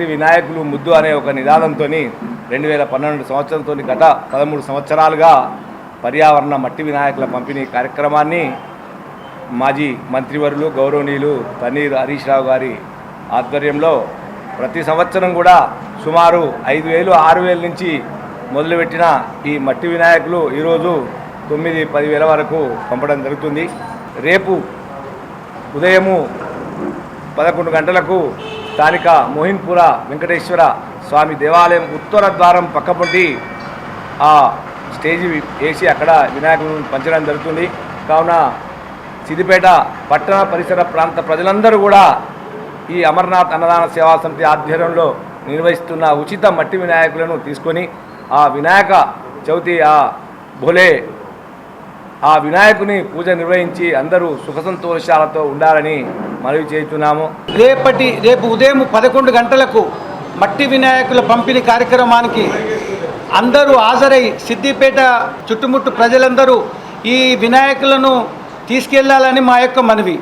మట్టి వినాయకులు ముద్దు అనే ఒక నినాదంతో రెండు వేల పన్నెండు సంవత్సరంతో గత పదమూడు సంవత్సరాలుగా పర్యావరణ మట్టి వినాయకుల పంపిణీ కార్యక్రమాన్ని మాజీ మంత్రివర్యులు గౌరవనీయులు తన్నీర్ హరీష్ రావు గారి ఆధ్వర్యంలో ప్రతి సంవత్సరం కూడా సుమారు ఐదు వేలు ఆరు వేల నుంచి మొదలుపెట్టిన ఈ మట్టి వినాయకులు ఈరోజు తొమ్మిది పదివేల వరకు పంపడం జరుగుతుంది. రేపు ఉదయము పదకొండు గంటలకు స్థానిక మోహిన్పుర వెంకటేశ్వర స్వామి దేవాలయం ఉత్తర ద్వారం పక్కపొంటి ఆ స్టేజ్ వేసి అక్కడ వినాయకులను పంచడం జరుగుతుంది. కావున సిద్దిపేట పట్టణ పరిసర ప్రాంత ప్రజలందరూ కూడా ఈ అమర్నాథ్ అన్నదాన సేవా సమితి ఆధ్వర్యంలో నిర్వహిస్తున్న ఉచిత మట్టి వినాయకులను తీసుకొని ఆ వినాయక చవితి ఆ భోలే ఆ వినాయకుని పూజ నిర్వహించి అందరూ సుఖ సంతోషాలతో ఉండాలని మనవి చేస్తున్నాము రేపటి రేపు ఉదయం పదకొండు గంటలకు మట్టి వినాయకుల పంపిణీ కార్యక్రమానికి అందరూ హాజరై సిద్దిపేట చుట్టుముట్టు ప్రజలందరూ ఈ వినాయకులను తీసుకెళ్ళాలని మా యొక్క మనవి.